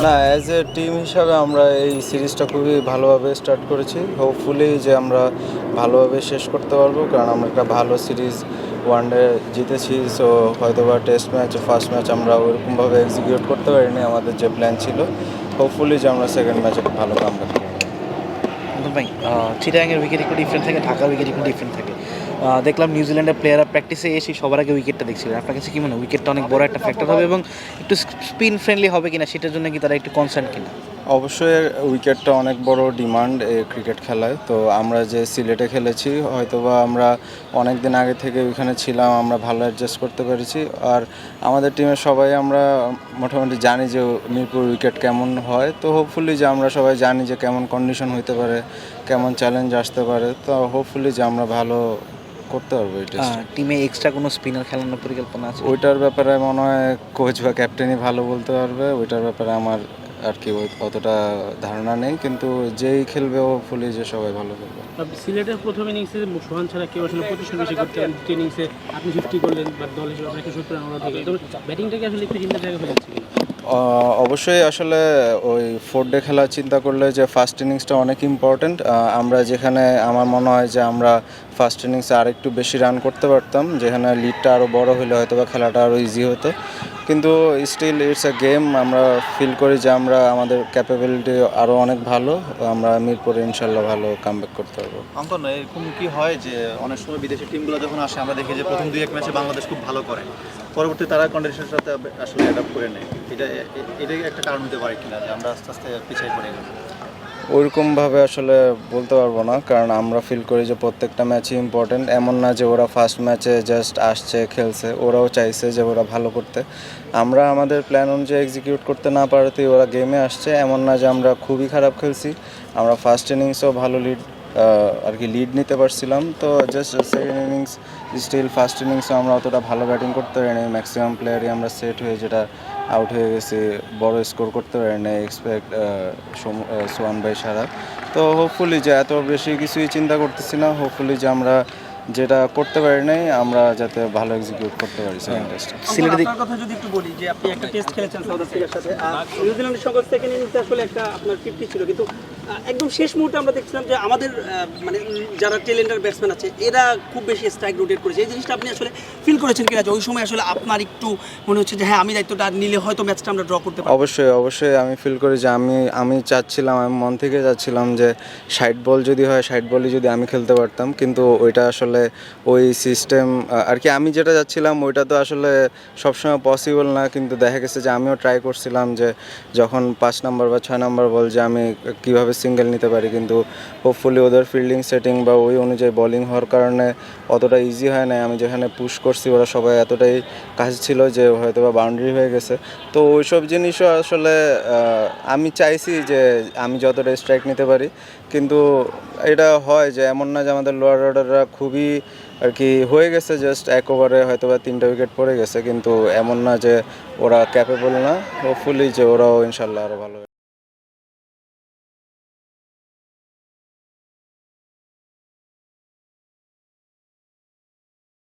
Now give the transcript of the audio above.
না as a team হিসাবে আমরা এই সিরিজটা খুবই ভালোভাবে স্টার্ট করেছি। হোপফুলি যে আমরা ভালোভাবে শেষ করতে পারব, কারণ আমরা একটা ভালো সিরিজ ওয়ান ডে জিতেছি সো হয়তো বা টেস্ট ম্যাচ ফার্স্ট ম্যাচ আমরা ওরকমভাবে এক্সিকিউট করতে পারিনি, আমাদের যে প্ল্যান ছিল। হোপফুলি যে আমরা সেকেন্ড ম্যাচে ভালো কাম করব। অন্তর ভাই চিটাগাংয়ের উইকেট একটু ডিফারেন্ট থাকে ঢাকার উইকেট একটু ডিফারেন্ট থাকে। দেখলাম নিউজিল্যান্ডের প্লেয়াররা প্র্যাকটিসে এসে সবার আগে উইকেটটা দেখছিলেন আপনার কাছে কি মনে হয়? উইকেটটা অনেক বড় একটা ফ্যাক্টর হবে এবং একটু স্পিন ফ্রেন্ডলি হবে কিনা, সেটার জন্য কি তারা একটু কনসার্ন কিনা? অবশ্যই উইকেটটা অনেক বড় ডিমান্ড এই ক্রিকেট খেলায়। তো আমরা যে সিলেটে খেলেছি হয়তোবা আমরা অনেক দিন আগে থেকে ওইখানে ছিলাম আমরা ভালো অ্যাডজাস্ট করতে পেরেছি। আর আমাদের টিমের সবাই আমরা মোটামুটি জানি যে মিরপুর উইকেট কেমন হয়। তো হোপফুলি যে আমরা সবাই জানি যে কেমন কন্ডিশন হইতে পারে কেমন চ্যালেঞ্জ আসতে পারে তো হোপফুলি যে আমরা ভালো করতে পারব টেস্ট টিমে এক্সট্রা কোনো স্পিনার খেলানোর পরিকল্পনা আছে? ওইটার ব্যাপারে মনে হয় কোচ বা ক্যাপ্টেনই ভালো বলতে পারবে ওইটার ব্যাপারে আমার আর কি অতটা ধারণা নেই, কিন্তু যেই খেলবে ও ফুলি যে সবাই ভালো খেলবে সিলেটের প্রথম ইনিংসে সোহান ছাড়া কেউ আসলে পঁচিশশো বেশি করতে দ্বিতীয় ইনিংসে আপনি ফিফটি করলেন বা দল হিসেবে আপনাকে সত্তর রান ব্যাটিংটাকে আসলে একটু চিন্তা জায়গা হয়ে যাচ্ছে অবশ্যই আসলে ওই ফোর ডে খেলা চিন্তা করলে যে ফার্স্ট ইনিংসটা অনেক ইম্পর্ট্যান্ট আমরা যেখানে, আমার মনে হয় যে আমরা ফার্স্ট ইনিংসে আরেকটু বেশি রান করতে পারতাম, যেখানে লিডটা আরও বড় হলে হয়তো বা খেলাটা আরও ইজি হতো। কিন্তু স্টিল ইটস এ গেম আমরা ফিল করি যে আমরা, আমাদের ক্যাপাবিলিটি আরও অনেক ভালো। আমরা মিরপুরে ইনশাল্লাহ ভালো কামব্যাক করতে পারব। নয় এরকম কি হয় যে অনেক সময় বিদেশি টিমগুলো যখন আসে, আমরা দেখি যে প্রথম দুই এক ম্যাচে বাংলাদেশ খুব ভালো করে। পরবর্তী তারা কন্ডিশনের সাথে আসলে অ্যাডাপ্ট করে নেয়। এটা এ- এটাই একটা পিছিয়ে ওইরকমভাবে আসলে বলতে পারব না, কারণ আমরা ফিল করি যে প্রত্যেকটা ম্যাচই ইম্পর্টেন্ট এমন না যে ওরা ফার্স্ট ম্যাচে জাস্ট আসছে, খেলছে, ওরাও চাইছে যে ওরা ভালো করতে। আমরা আমাদের প্ল্যান অনুযায়ী এক্সিকিউট করতে না পারতেই ওরা গেমে আসছে। এমন না যে আমরা খুবই খারাপ খেলছি, আমরা ফার্স্ট ইনিংসেও ভালো লিড আর কি লিড নিতে পারছিলাম। তো just second innings still first ইনিংসে আমরা অতটা ভালো ব্যাটিং করতে পারিনি। ম্যাক্সিমাম প্লেয়ারই আমরা সেট হয়ে যেটা আউট হয়ে গেছি বড় স্কোর করতে পারিনি এক্সপেক্ট সোয়ান বাই সারা তো হোপফুলি যে এত বেশি কিছুই চিন্তা করতেছি না হোপফুলি যে আমরা যেটা করতে পারি নাই আমরা যাতে ভালো এক্সিকিউট করতে পারি সেকেন্ড টেস্টে সিলেটে দিক কথা যদি একটু বলি যে আপনি একটা টেস্ট খেলেছেন সাউথ আফ্রিকার সাথে আর নিউজিল্যান্ডের সঙ্গে সেকেন্ড ইনিংসে আসলে একটা আপনার ফিফটি ছিল কিন্তু একদম শেষ মুহূর্তে আমরা দেখছিলাম যে আমাদের মানে যারা টেলেন্ডার ব্যাটসম্যান আছে, এরা খুব বেশি স্ট্রাইক রোটেট করেছে। এই জিনিসটা আপনি আসলে ফিল করেছেন কিনা? যে ওই সময় আসলে আপনার একটু মনে হচ্ছে যে হ্যাঁ আমি দায়িত্বটা নিলে হয়তো ম্যাচটা আমরা ড্র করতে পারব অবশ্যই অবশ্যই আমি ফিল করি যে আমি আমি চাচ্ছিলাম, আমি মন থেকে চাচ্ছিলাম যে ষাট বল যদি হয় ষাট বলই যদি আমি খেলতে পারতাম। কিন্তু ওইটা আসলে ওই সিস্টেম আর কি আমি যেটা যাচ্ছিলাম ওইটা তো আসলে সবসময় পসিবল না। কিন্তু দেখা গেছে যে আমিও ট্রাই করছিলাম যে যখন পাঁচ নম্বর বা ছয় নম্বর বল যে আমি কীভাবে সিঙ্গেল নিতে পারি, কিন্তু হোপফুলি ওদের ফিল্ডিং সেটিং বা ওই অনুযায়ী বোলিং হওয়ার কারণে অতটা ইজি হয় না আমি যেখানে পুশ করছি, ওরা সবাই এতটাই কাছে ছিল যে হয়তো বা বাউন্ডারি হয়ে গেছে। তো ওইসব জিনিসও আসলে আমি চাইছি যে আমি যতটা স্ট্রাইক নিতে পারি, কিন্তু এটা হয় যে এমন না যে আমাদের লোয়ার অর্ডাররা খুবই আর কি হয়ে গেছে জাস্ট এক ওভারে হয়তো বা তিনটা উইকেট পড়ে গেছে, কিন্তু এমন না যে ওরা ক্যাপেবল না। হোপফুলি যে ওরাও ইনশাল্লাহ আরও ভালো